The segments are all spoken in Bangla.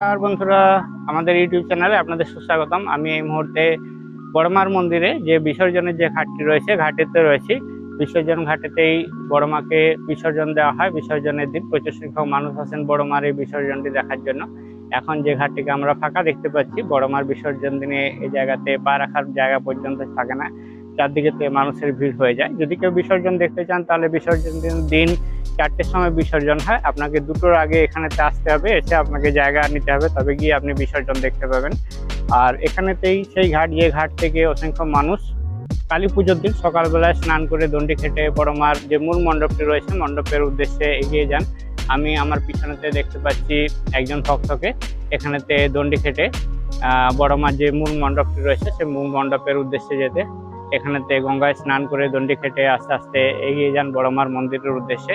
আর বন্ধুরা, আমাদের ইউটিউব চ্যানেলে আপনাদের সুস্বাগতম। আমি এই মুহূর্তে বড়মার মন্দিরে যে বিসর্জনের যে ঘাটটি রয়েছে, ঘাটিতে রয়েছি। বিসর্জন ঘাটেতেই বড়মাকে বিসর্জন দেওয়া হয়। বিসর্জনের দিন প্রচুর সংখ্যক মানুষ আছেন বড়মার এই বিসর্জনটি দেখার জন্য। এখন যে ঘাটটিকে আমরা ফাঁকা দেখতে পাচ্ছি, বড়মার বিসর্জন দিনে এই জায়গাতে পা রাখার জায়গা পর্যন্ত থাকে না। চারদিকে মানুষের ভিড় হয়ে যায়। যদি কেউ বিসর্জন দেখতে চান তাহলে বিসর্জন দিন- চারটের সময় বিসর্জন হয়। আপনাকে দুটোর আগে এখানেতে আসতে হবে এসে আপনাকে জায়গা নিতে হবে তবে গিয়ে আপনি বিসর্জন দেখতে পাবেন। আর এখানেতেই সেই ঘাট যে ঘাট থেকে অসংখ্য মানুষ কালী পুজোর দিন সকালবেলায় স্নান করে দণ্ডি খেটে বড়মার যে মূল মণ্ডপটি রয়েছে মণ্ডপের উদ্দেশ্যে এগিয়ে যান। আমি আমার পিছনেতে দেখতে পাচ্ছি একজন ভক্তকে এখানেতে দণ্ডি খেটে আহ, বড়মার যে মূল মণ্ডপটি রয়েছে সেই মূল মণ্ডপের উদ্দেশ্যে যেতে এখানেতে গঙ্গায় স্নান করে দণ্ডি খেটে আস্তে আস্তে এগিয়ে যান বড়মার মন্দিরের উদ্দেশ্যে।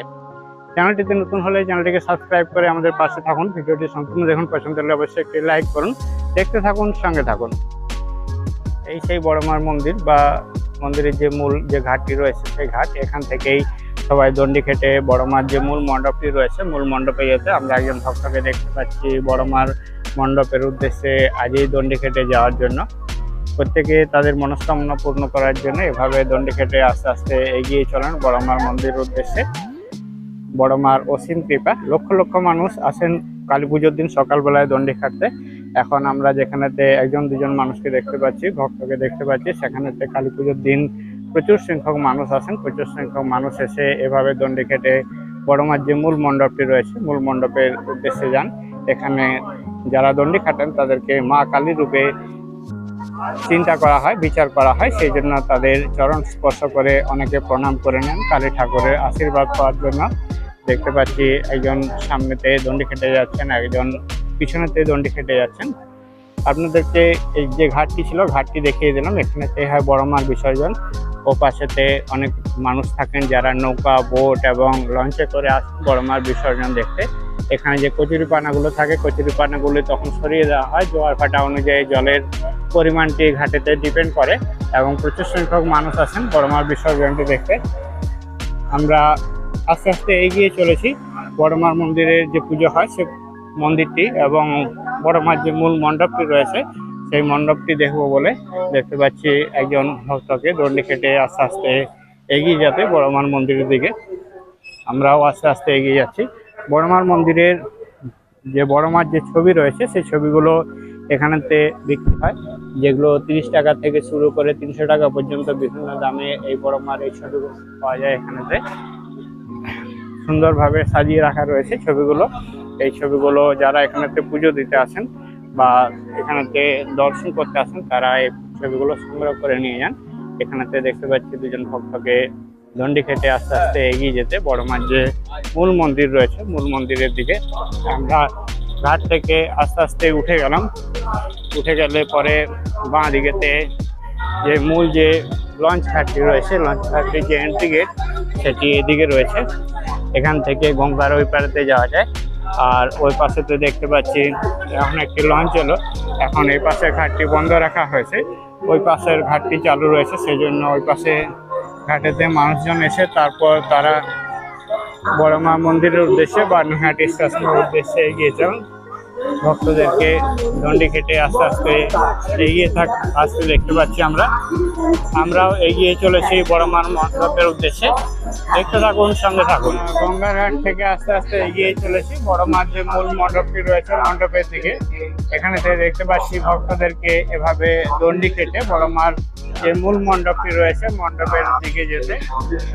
চ্যানেলটিতে নতুন হলে চ্যানেলটিকে সাবস্ক্রাইব করে আমাদের পাশে থাকুন। ভিডিওটি সম্পূর্ণ দেখুন, পছন্দ হলে অবশ্যই একটি লাইক করুন। দেখতে থাকুন, সঙ্গে থাকুন। এই সেই বড়মার মন্দির বা মন্দিরের যে মূল যে ঘাটটি রয়েছে সেই ঘাট, এখান থেকেই সবাই দণ্ডি খেটে বড়মার যে মূল মণ্ডপটি রয়েছে, মূল মণ্ডপে যেতে আমরা একজন ভক্তকে দেখতে পাচ্ছি বড়মার মণ্ডপের উদ্দেশ্যে আজই দণ্ডি খেটে যাওয়ার জন্য। প্রত্যেকে তাদের মনস্কামনা পূর্ণ করার জন্য এভাবে দণ্ডি খেটে আস্তে আস্তে এগিয়ে চলেন বড়মার মন্দিরের উদ্দেশ্যে। বড়মার অসীম কৃপা। লক্ষ লক্ষ মানুষ আসেন কালী পুজোর দিন সকালবেলায় দণ্ডি খাটতে এখন আমরা যেখানেতে একজন দুজন মানুষকে দেখতে পাচ্ছি, ভক্তকে দেখতে পাচ্ছি, সেখানেতে কালী পুজোর দিন প্রচুর সংখ্যক মানুষ আসেন। প্রচুর সংখ্যক মানুষ এসে এভাবে দণ্ডি খেটে বড়মার যে মূল মণ্ডপটি রয়েছে, মূল মণ্ডপের উদ্দেশ্যে যান। এখানে যারা দণ্ডি খাটেন তাদেরকে মা কালী রূপে চিন্তা করা হয়, বিচার করা হয়, সেই জন্য তাদের চরণ স্পর্শ করে অনেকে প্রণাম করে নেন, কালী ঠাকুরের আশীর্বাদ পাওয়ার জন্য। দেখতে পাচ্ছি একজন সামনেতে দণ্ডি খেটে যাচ্ছেন, একজন পিছনেতে দণ্ডি খেটে যাচ্ছেন। আপনাদেরকে এই যে ঘাটটি ছিল ঘাটটি দেখিয়ে দিলাম। এখানে এখানেতে হয় বড়মার বিসর্জন। ও পাশেতে অনেক মানুষ থাকেন যারা নৌকা, বোট এবং লঞ্চে করে আসেন বড়মার বিসর্জন দেখতে। এখানে যে কচুরিপানাগুলো থাকে, কচুরিপানাগুলো তখন সরিয়ে দেওয়া হয়। জোয়ার ভাটা অনুযায়ী জলের পরিমাণটি ঘাটেতে ডিপেন্ড করে এবং প্রচুর সংখ্যক মানুষ আসেন বড়মার বিসর্জনটি দেখতে। আমরা আস্তে আস্তে এগিয়ে চলেছি। বড়মার মন্দিরের যে পুজো হয় সে মন্দিরটি এবং বড়মার যে মূল মণ্ডপটি রয়েছে, সেই মণ্ডপটি দেখব বলে দেখতে পাচ্ছি একজন ভক্তকে। দণ্ডি কেটে আস্তে আস্তে এগিয়ে যেতে বড়মার মন্দিরের দিকে। আমরাও আস্তে আস্তে এগিয়ে যাচ্ছি। বড়মার মন্দিরের যে বড়মার যে ছবি রয়েছে, সেই ছবিগুলো এখানেতে বিক্রি হয়, যেগুলো তিরিশ টাকা থেকে শুরু করে তিনশো টাকা পর্যন্ত বিভিন্ন দামে এই বড়মার এই ছবিগুলো পাওয়া যায় এখানেতে। সুন্দরভাবে সাজিয়ে রাখা রয়েছে ছবিগুলো। এই ছবিগুলো যারা এখানেতে পুজো দিতে আসেন বা এখানেতে দর্শন করতে আসেন, তারা এই ছবিগুলো সংগ্রহ করে নিয়ে যান। এখানেতে দেখতে পাচ্ছি দুজন ভক্তকে দণ্ডি খেটে আস্তে আস্তে এগিয়ে যেতে। বড় মার যে মূল মন্দির রয়েছে, মূল মন্দিরের দিকে আমরা ঘাট থেকে আস্তে আস্তে উঠে গেলাম। উঠে গেলে পরে বাঁ দিকেতে যে মূল যে লঞ্চ ঘাটটি রয়েছে, লঞ্চ ঘাটটির যে এন্ট্রি গেট সেটি এদিকে রয়েছে। এখান থেকে গঙ্গার ওই পাড়াতে যাওয়া যায়। আর ওই পাশেতে দেখতে পাচ্ছি, এখন একটি লঞ্চ এলো এখন এই পাশের ঘাটটি বন্ধ রাখা হয়েছে। ওই পাশের ঘাটটি চালু রয়েছে সেই জন্য ওই পাশে ঘাটেতে মানুষজন এসে, তারপর তারা বড় মা মন্দিরের উদ্দেশ্যে বা নৈহাটি স্টেশনের উদ্দেশ্যে এগিয়েছেন ভক্তদেরকে দণ্ডি কেটে আস্তে আস্তে এগিয়ে থাক, আসতে দেখতে পাচ্ছি আমরা। আমরাও এগিয়ে চলেছি বড় মার মণ্ডপের উদ্দেশ্যে। দেখতে থাকুন, সঙ্গে থাকুন। গঙ্গাঘাট থেকে আস্তে আস্তে এগিয়ে চলেছি বড় মার যে মূল মণ্ডপটি রয়েছে মণ্ডপের দিকে। এখানে দেখতে পাচ্ছি ভক্তদেরকে এভাবে দণ্ডি কেটে বড় মার যে মূল মণ্ডপটি রয়েছে মণ্ডপের দিকে যেতে।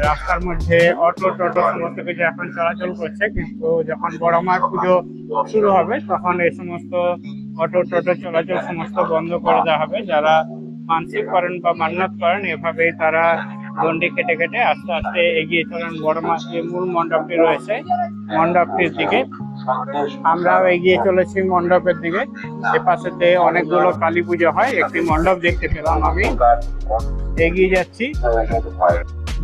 রাস্তার মধ্যে অটো, টোটো, সমস্ত কিছু এখন চলাচল করছে, কিন্তু যখন বড় মার পুজো শুরু হবে, তখন এই সমস্ত অটো টোটো চলাচল সমস্ত বন্ধ করে দেওয়া হবে। যারা মানসিক করেন বা মান্নাত করেন, এভাবেই তারা গন্ডি কেটে কেটে আস্তে আস্তে এগিয়ে চলেন। বড় মাছ যে মূল মণ্ডপটি রয়েছে, মণ্ডপটির দিকে আমরাও এগিয়ে চলেছি মণ্ডপের দিকে। এ পাশেতে অনেকগুলো কালী পুজো হয়। একটি মণ্ডপ দেখতে পেলাম আমি। এগিয়ে যাচ্ছি।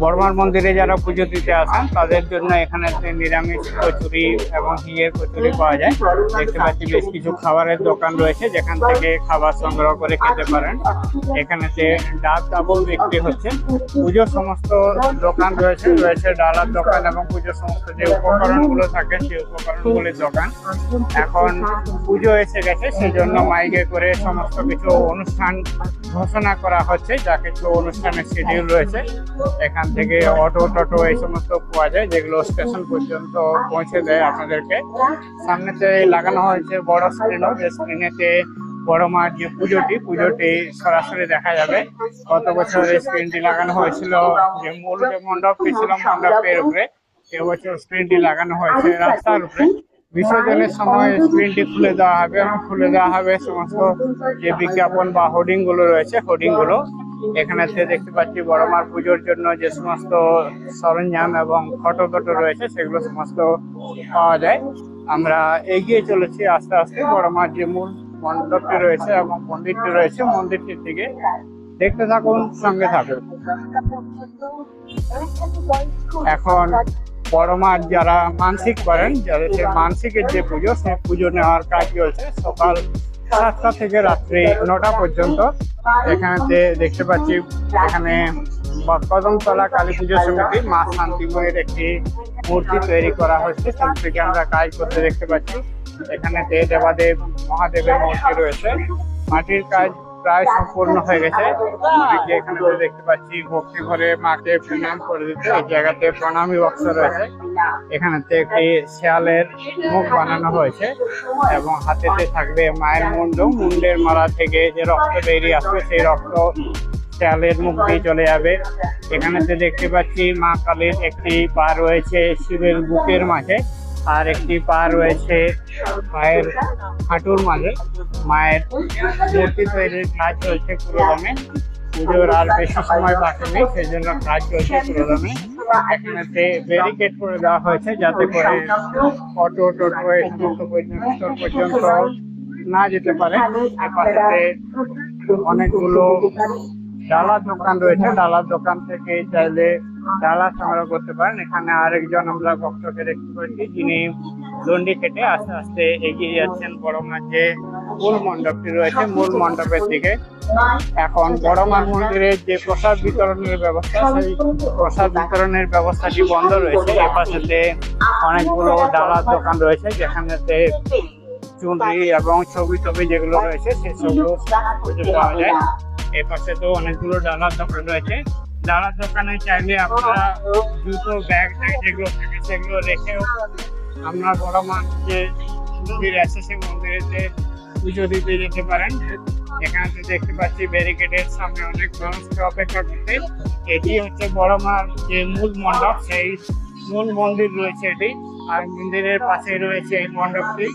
বর্মার মন্দিরে যারা পুজো দিতে আসেন, তাদের জন্য এখানে নিরামিষ কচুরি এবং ঘিয়ের কচুরি পাওয়া যায়। দেখতে পাচ্ছি বেশ কিছু খাবারের দোকান রয়েছে, যেখান থেকে খাবার সংগ্রহ করে খেতে পারেন। এখানেতে ডাব ডাবল বিক্রি হচ্ছে, পুজোর সমস্ত দোকান রয়েছে রয়েছে ডালার দোকান এবং পুজোর সমস্ত যে উপকরণগুলো থাকে, সেই উপকরণগুলির দোকান। এখন পুজো এসে গেছে সেই জন্য মাইকে করে সমস্ত কিছু অনুষ্ঠান ঘোষণা করা হচ্ছে, যা কিছু অনুষ্ঠানের শিডিউল রয়েছে। এখান থেকে অটো, টটো এই সমস্ত পাওয়া যায়, যেগুলো স্টেশন পর্যন্ত পৌঁছে দেয় আপনাদেরকে। সামনেতে লাগানো হয়েছে বড় স্ক্রিনও স্ক্রিনেতে বড় মার যে পুজোটি পুজোটি সরাসরি দেখা যাবে। গত বছর স্ক্রিনটি লাগানো হয়েছিল যে মূল যে মণ্ডপটি ছিল মণ্ডপের উপরে এবছর স্ক্রিনটি লাগানো হয়েছে রাস্তার উপরে। বিসর্জনের সময় স্ক্রিনটি খুলে দেওয়া হবে এবং খুলে দেওয়া হবে সমস্ত যে বিজ্ঞাপন বা হোর্ডিংগুলো রয়েছে, হোর্ডিংগুলো। এখানে দেখতে পাচ্ছি বড় মার পুজোর জন্য যে সমস্ত সরঞ্জাম এবং ফটো টটো রয়েছে, সেগুলো সমস্ত পাওয়া যায়। আমরা এগিয়ে চলেছি আস্তে আস্তে। বড় মার যে মূল মণ্ডপটি রয়েছে এবং মন্দিরটি রয়েছে, মন্দিরটির দিকে দেখতে থাকুন, সঙ্গে থাকুন। এখন বড় মার যারা মানসিক করেন, যাদের সে মানসিকের যে পুজো সেই পুজো নেওয়ার কাজ চলছে। সকাল সাতটা থেকে রাত্রি নটা পর্যন্ত এখানেতে দেখতে পাচ্ছি, এখানে কদমতলা কালী পুজো সমিতি মা শান্তিময়ের একটি মূর্তি তৈরি করা হয়েছে সেটিকে আমরা কাজ করতে দেখতে পাচ্ছি। এখানে দেবাদেব, মহাদেবের মূর্তি রয়েছে। মাটির কাজ প্রায় সম্পূর্ণ হয়ে গেছে। এখানে দেখতে পাচ্ছি ভক্তি ভরে মাকে প্রণাম করে দিতে। এই জায়গাতে প্রণামী বক্স রয়েছে। এখানেতে একটি শেয়ালের মুখ বানানো হয়েছে এবং হাতেতে থাকবে মায়ের মুন্ড। মুন্ডের মারা থেকে যে রক্ত বেরিয়ে আসবে, সেই রক্ত শেয়ালের মুখ দিয়ে চলে যাবে। এখানেতে দেখতে পাচ্ছি মা কালীর একটি পা রয়েছে শিবের বুকের মাঝে। আর একটি পা রয়েছে মায়ের হাঁটুর মাঝে। মায়ের মূর্তি তৈরির কাজ চলছে পুরোদমে। পুজোর আর বেশি সময় বাকি নেই, সেই জন্য কাজ চলছে পুরোদমে। এখানেতে ব্যারিকেড করে দেওয়া হয়েছে যাতে করে অটো টোটো এই সমস্ত পর্যন্ত না যেতে পারে। অনেকগুলো ডালার দোকান রয়েছে। ডালার দোকান থেকে চাইলে ডালা সংগ্রহ করতে পারেন। এখানে আরেকজন আমরা ভক্তকে দেখতে পাচ্ছি, যিনি দণ্ডি কেটে আস্তে আস্তে এগিয়ে যাচ্ছেন বড় মার যে মূল মণ্ডপটি রয়েছে, মূল মণ্ডপের দিকে। এখন বড় মার মন্দিরের যে প্রসাদ বিতরণের ব্যবস্থা, সেই প্রসাদ বিতরণের ব্যবস্থাটি বন্ধ রয়েছে। এ পাশেতে অনেকগুলো ডালার দোকান রয়েছে, যেখানেতে চুনরি এবং ছবি টবি যেগুলো রয়েছে সেই সবগুলো খুঁজে পাওয়া যায়। এই পাশে তো অনেকগুলো ডালার দোকান রয়েছে। ডালার দোকানে চাইলে আপনারা জুতো, ব্যাগ যেগুলো থাকে সেগুলো রেখেও আমরা বড় যে মন্দির আছে সেই মন্দিরেতে পুজো দিতে যেতে পারেন। এখানে তো দেখতে পাচ্ছি ব্যারিকেডের সামনে অনেক মানুষকে অপেক্ষা করতে। এটি হচ্ছে বড় মার যে মূল মণ্ডপ, সেই মূল মন্দির রয়েছে এটি। আর মন্দিরের পাশে রয়েছে এই মণ্ডপটি।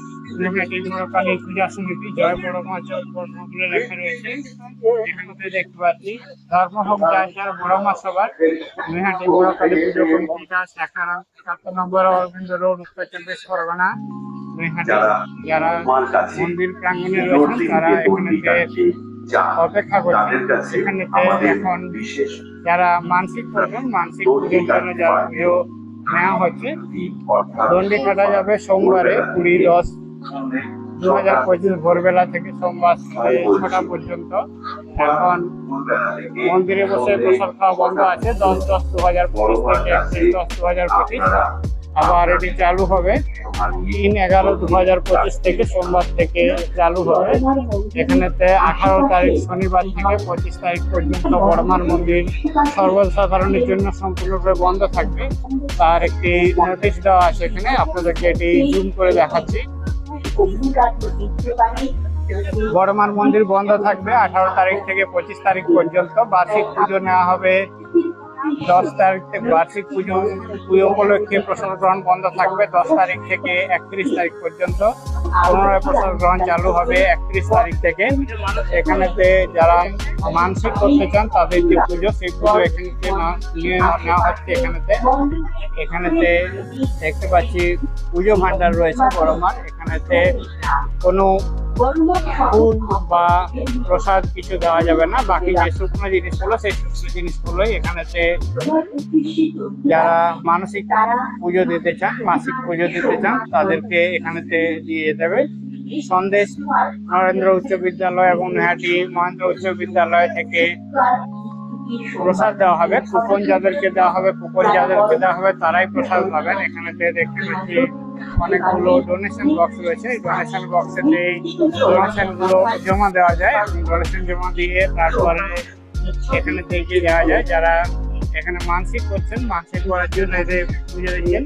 কালী পূজা সমিতি জয় বড় মা জয় বড় বলে লেখা রয়েছে। এখানে দেখতে পাচ্ছি ধর্ম হোক যার যার বড় মা সবার। নৈহাটি বড় কালী পুজো সাত নম্বর অরবিন্দ রোড উত্তর চব্বিশ পরগনা যারা মন্দির প্রাঙ্গণে এই রয়েছেন তারা এখানে অপেক্ষা করছেন। এখানে এখন যারা মানসিক করবেন মানসিক পুজোর জন্য যারা পুজো নেওয়া হচ্ছে দণ্ডি কাটা যাবে সোমবারে কুড়ি দশ দু হাজার পঁচিশ ভোরবেলা থেকে সোমবার ছটা পর্যন্ত এখন মন্দিরে বসে প্রসাদ খাওয়া বন্ধ আছে। দশ দশ দু হাজার পঁচিশ থেকে দশ দু হাজার পঁচিশ। আবার এটি চালু হবে তিন এগারো দু হাজার পঁচিশ থেকে সোমবার থেকে চালু হবে। এখানেতে আঠারো তারিখ শনিবার থেকে পঁচিশ তারিখ পর্যন্ত বড়মার মন্দির সর্বসাধারণের জন্য সম্পূর্ণরূপে বন্ধ থাকবে। তার একটি নোটিশ দেওয়া আছে এখানে। আপনাদেরকে এটি জুম করে দেখাচ্ছি। বড়মার মন্দির বন্ধ থাকবে আঠারো তারিখ থেকে পঁচিশ তারিখ পর্যন্ত। বার্ষিক পুজো নেওয়া হবে। দশ তারিখ থেকে বার্ষিক পুজো পুজো উপলক্ষে প্রসাদ গ্রহণ বন্ধ থাকবে। দশ তারিখ থেকে একত্রিশ তারিখ পর্যন্ত পুনরায় প্রসাদ গ্রহণ চালু হবে একত্রিশ তারিখ থেকে। এখানেতে যারা মানসিক করতে চান, তাদের যে পুজো, সেই পুজো এখানেতে নেওয়া হচ্ছে এখানেতে। এখানেতে দেখতে পাচ্ছি পুজো ভান্ডার রয়েছে বড় মাঠ। এখানেতে কোনো ফুল বা প্রসাদ কিছু দেওয়া যাবে না। বাকি যে শুকনো জিনিসগুলো, সেই শুকনো জিনিসগুলোই এখানেতে যারা মানসিক পুজো দিতে চান, মাসিক পুজো দিতে চান, তাদেরকে এখানেতে দিয়ে দেবে। সন্দেশ নরেন্দ্র উচ্চ বিদ্যালয় এবং নেহাটি মহেন্দ্র উচ্চ বিদ্যালয় থেকে প্রসাদ দেওয়া হবে, কুপন যাদেরকে দেওয়া হবে, কুপন যাদেরকে দেওয়া হবে, তারাই প্রসাদ পাবেন। এখানেতে দেখতে পাচ্ছি, অনেকগুলো ডোনেশন বক্স রয়েছে। এই ডোনেশন বক্সেতে ডোনেশনগুলো জমা দেওয়া যায় এবং ডোনেশন জমা দিয়ে তারপরে এখানে থেকে দেওয়া যায়, যারা এখানে মানসিক করছেন, মানসিক করার জন্য এদের পুজো দিচ্ছেন,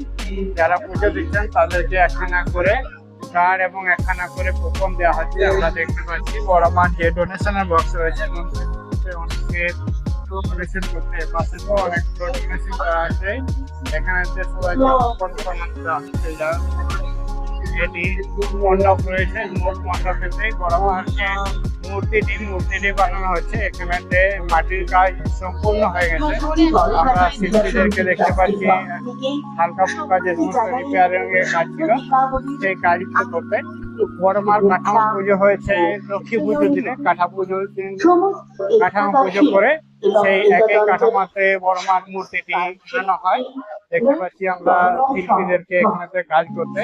যারা পুজো দিচ্ছেন, তাদেরকে একখানা করে কার্ড এবং একখানা করে কুপন দেওয়া হচ্ছে। আমরা দেখতে পাচ্ছি, বড় মাঠ ডোনেশনের বক্স রয়েছে অনেকে ডোনেশন করতে পাশে তো অনেক ডোনেশন করা আছে এখানে যে সবাই হচ্ছে এটি মণ্ডপ রয়েছে মূল মণ্ডপেতে বড় মাঠে মূর্তিটি মূর্তিটি বানানো হচ্ছে। এখানেতে মাটির কাজ সম্পূর্ণ হয়ে গেছে। আমরা শিল্পীদেরকে দেখতে পাচ্ছি। হালকা ফুলকা যে সমস্ত রিপেয়ারিং এর কাজ ছিল সেই কাজগুলো করতে বড় কাঠামো পুজো হয়েছে লক্ষ্মী পুজোর দিনে কাঠা পুজোর দিন কাঠামো পুজো করে সেই একই কাঠামোতে বড় মূর্তিটি বানানো হয়। দেখতে পাচ্ছি আমরা শিল্পীদেরকে এখানেতে কাজ করতে।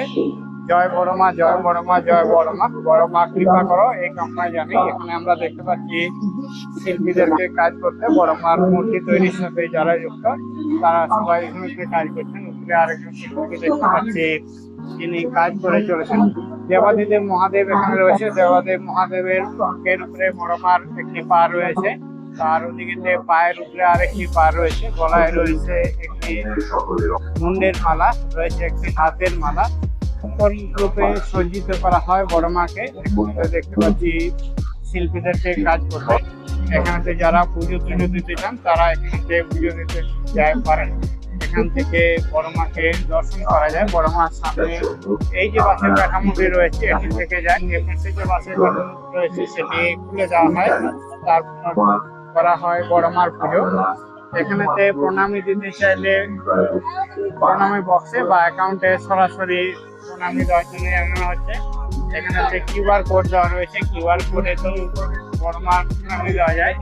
জয় বড় মা জয় বড় মা জয় বড় মা বড় মা কৃপা করো এই কামনা জানি। এখানে আমরা দেখতে পাচ্ছি শিল্পীদেরকে কাজ করতে বড় মার মূর্তি তৈরির সাথে যারা যুক্ত তারা সবাই এখানে কাজ করছেন উপরে আরেকজন শিল্পীকে দেখতে পাচ্ছি। তিনি কাজ করে চলেছেন। দেবাদিদেব মহাদেব এখানে রয়েছে। দেবাদেব মহাদেবের এর উপরে বড় মার একটি পা রয়েছে। তার ওদিকে পায়ের উপরে আরেকটি পা রয়েছে। গলায় রয়েছে একটি মুন্ডের মালা, রয়েছে একটি হাতের মালা। রূপে সজ্জিত করা হয় বড় মাকে। দেখতে পাচ্ছি শিল্পীদেরকে কাজ করতে। এখানে যারা পুজো টুজো দিতে চান, তারা এখানে পুজো দিতে যায় পারেন। এখান থেকে বড় মাকে দর্শন করা যায়। বড় মার সামনে এই যে বাসের কাঠামোটি রয়েছে, এটি থেকে যায়। এখান থেকে বাসের কাঠামো রয়েছে, সেটি খুলে যাওয়া হয়। তারপর করা হয় বড় মার পুজো। এখানেতে প্রণামী দিতে চাইলে প্রণামী বক্সে বা অ্যাকাউন্টে সরাসরি প্রণামী দেওয়ার জন্য জানানো হচ্ছে। এখানে যে কিউআর কোড দেওয়া রয়েছে। কিউআর কোডে তো বড় মার প্রণামী দেওয়া যায়।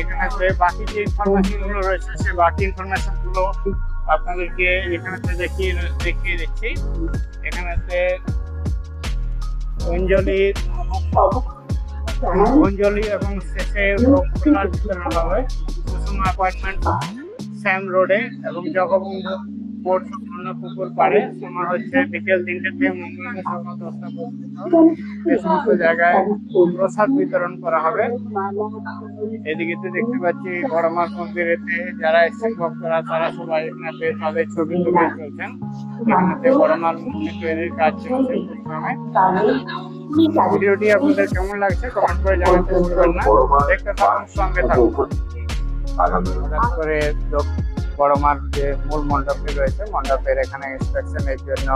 এখানে বাকি যে ইনফরমেশনগুলো রয়েছে, সেই বাকি ইনফরমেশনগুলো আপনাদেরকে এখানেতে দেখিয়ে দেখিয়ে দিচ্ছি। এখানেতে অঞ্জলি অঞ্জলি এবং শেষে হবে। সুষমা অ্যাপার্টমেন্ট স্যাম রোডে এবং জগবন্ধু সংলগ্ন পুকুর পাড়ে সময় হচ্ছে বিকেল তিনটে থেকে মঙ্গলবার সকাল দশটা পর্যন্ত। এই সমস্ত জায়গায় প্রসাদ বিতরণ করা হবে। এদিকে তো দেখতে পাচ্ছি বড়মার মন্দিরেতে যারা এসছেন ভক্তরা তারা সবাই এখানে তাদের ছবি তুলে চলছেন এখানে বড়মার মন্দির তৈরির কাজ চলছে প্রোগ্রামে ভিডিওটি আপনাদের কেমন লাগছে কমেন্ট করে জানাতে ভুলবেন না। দেখতে থাকুন সঙ্গে থাকুন। হঠাৎ করে লোক বড় মার যে মূল মণ্ডপটি রয়েছে, মণ্ডপের এখানে ইন্সপেকশনের জন্য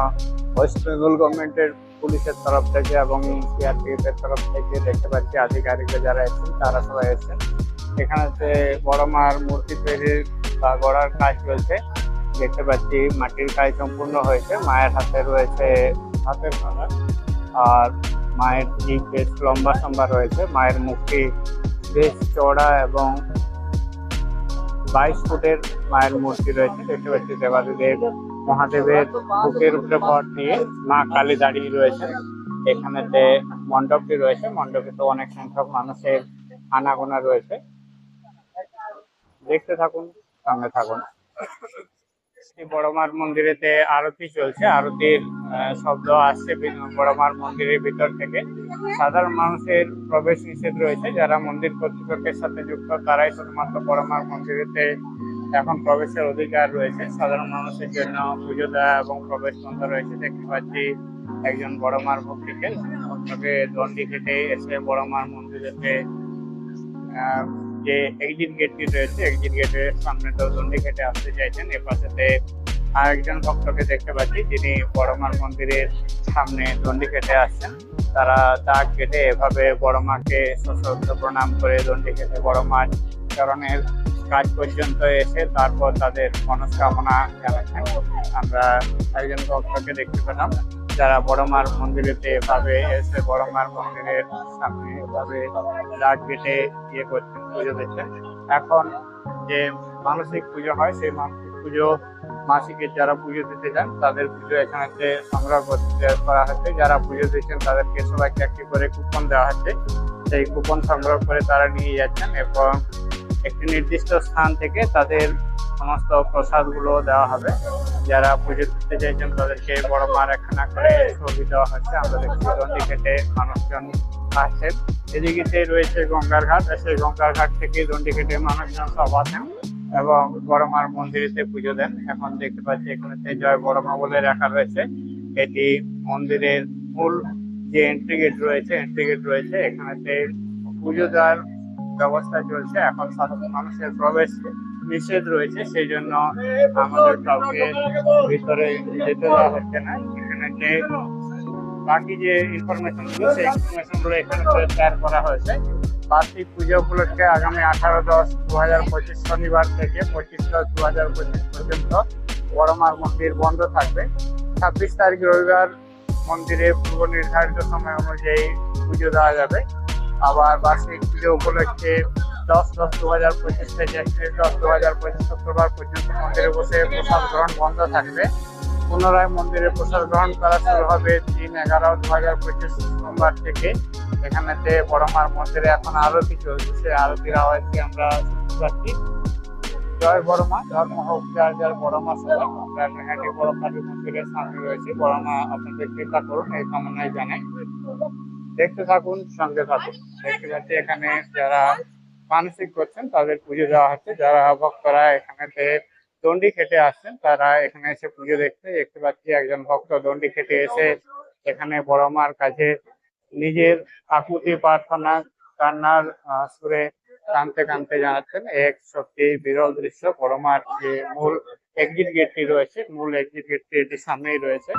ওয়েস্ট বেঙ্গল গভর্নমেন্টের পুলিশের তরফ থেকে এবং সিআরপিএফ এর তরফ থেকে দেখতে পাচ্ছি আধিকারিকরা যারা এসেছেন, তারা সবাই এসেছেন। এখানেতে বড় মার মূর্তি তৈরির বা গড়ার কাজ চলছে, দেখতে পাচ্ছি মাটির কাজ সম্পূর্ণ হয়েছে, মায়ের হাতে রয়েছে হাতের কালা আর মায়ের জিভ বেশ লম্বা সম্বা রয়েছে, মায়ের মুখটি বেশ চওড়া এবং বাইশ ফুটের মায়ের মূর্তি রয়েছে, দেখতে পাচ্ছি দেবাদিদেব মহাদেবের বুকের উপরে ভর দিয়ে মা কালী দাঁড়িয়ে রয়েছে। এখানেতে মণ্ডপটি রয়েছে, মণ্ডপে তো অনেক সংখ্যক মানুষের আনাগোনা রয়েছে। দেখতে থাকুন, সঙ্গে থাকুন। শ্রী বড়মার মন্দিরেতে আরতি চলছে। আরতির শব্দ আসছে বড়মার মন্দিরের ভিতর থেকে। সাধারণ মানুষের প্রবেশ নিষেধ রয়েছে। যারা মন্দির কর্তৃপক্ষের সাথে যুক্ত, তারাই শুধুমাত্র বড়মার মন্দিরেতে এখন প্রবেশের অধিকার রয়েছে। সাধারণ মানুষের জন্য পুজো দেওয়া এবং প্রবেশ বন্ধ রয়েছে। দেখতে পাচ্ছি একজন বড়মার ভক্তিকে। ভক্তকে দণ্ডি কেটে এসে বড়মার মন্দিরেতে যে এক্সিট গেটটি রয়েছে এক্সিট গেটের সামনে দণ্ডি কেটে আসতে চাইছেন। এ পাশেতে আরেকজন ভক্তকে দেখতে পাচ্ছি, যিনি বড়মার মন্দিরের সামনে দণ্ডি কেটে আসছেন। তারা দাগ কেটে এভাবে বড় মাকে সশস্ত্র প্রণাম করে দণ্ডি বড় মার চরণের কাজ পর্যন্ত এসে তারপর তাদের মনস্কামনা জানাচ্ছেন। আমরা একজন ভক্তকে দেখতে পেলাম, যারা বড় মার মন্দিরেতে এভাবে এসে বড় মার মন্দিরের সামনে এভাবে লাট গেটে ইয়ে করছেন পুজো দিচ্ছেন এখন যে মানসিক পুজো হয়, সেই মানসিক পুজো মাসিকের যারা পুজো দিতে যান তাদের পুজো এখানে সংগ্রহ করা হচ্ছে। যারা পুজো দিচ্ছেন, তাদেরকে সবাইকে একটি করে কুপন দেওয়া হচ্ছে। সেই কুপন সংগ্রহ করে তারা নিয়ে যাচ্ছেন এবং একটি নির্দিষ্ট স্থান থেকে তাদের সমস্ত প্রসাদগুলো দেওয়া হবে। যারা পুজো দিতে চাইছেন, তাদেরকে বড় মার একখানা করে ছবি দেওয়া হচ্ছে। আমরা দেখছি কেটে মানুষজন আসছেন এদিকে রয়েছে গঙ্গার ঘাট। সেই গঙ্গার ঘাট থেকে দণ্ডি মানুষজন সব আসেন এবং বড় মার মন্দিরেতে পুজো দেন। এখন দেখতে পাচ্ছি এখানে জয় বড় মা বলে রাখা রয়েছে। এটি মন্দিরের মূল যে এন্ট্রি গেট রয়েছে এন্ট্রি গেট রয়েছে। এখানেতে পুজো দেওয়ার ব্যবস্থা চলছে। এখন সাধারণ মানুষের প্রবেশ নিষেধ রয়েছে। সেই জন্য আমাদের কাউকে ভিতরে যেতে দেওয়া হচ্ছে না। এখানে যে বাকি যে ইনফরমেশনগুলো সেই ইনফরমেশনগুলো এখানে শেয়ার করা হয়েছে। বার্ষিক পুজো উপলক্ষে আগামী আঠারো দশ দু হাজার পঁচিশ শনিবার থেকে পঁচিশ দশ দু হাজার পঁচিশ পর্যন্ত বড়মার মন্দির বন্ধ থাকবে। ছাব্বিশ তারিখ রবিবার মন্দিরে পূর্ব নির্ধারিত সময় অনুযায়ী পুজো দেওয়া যাবে। আবার বার্ষিক পুজো উপলক্ষে দশ দশ দু হাজার পঁচিশ থেকে একত্রিশ দশ দু হাজার পঁচিশ শুক্রবার পর্যন্ত মন্দিরে বসে প্রসাদ গ্রহণ বন্ধ থাকবে। পুনরায় মন্দিরে প্রসাদ গ্রহণ করা শুরু হবে তিন এগারো দু হাজার পঁচিশ সোমবার থেকে। এখানেতে বড় মার মন্দিরে এখন আরতি চলছে। সেই আরতির আওয়াজকে আমরা শুনতে পাচ্ছি। জয় বড় মা ধর্ম হোক যার যার বড় মা সবাই। আমরা নৈহাটি বড় কালী মন্দিরের সামনে রয়েছে। বড় মা আপনাদের কৃপা করুন, এই কামনায় জানাই। দেখতে থাকুন, সঙ্গে থাকুন। দেখতে পাচ্ছি এখানে যারা মানসিক করছেন, তাদের পুজো দেওয়া হচ্ছে। যারা ভক্তরা এখানেতে দণ্ডি খেটে আসছেন, তারা এখানে এসে পুজো দেখতে দেখতে পাচ্ছি একজন ভক্ত দন্ডি খেটে এসে এখানে বড় মার কাছে নিজের আকুতি প্রার্থনা কান্নার সুরে কানতে কানতে জানাচ্ছেন। এক সত্যি বিরল দৃশ্য, বড় মার যে মূল এক্সিট গেটটি রয়েছে, মূল এক্সিট গেটটি এটি সামনেই রয়েছে।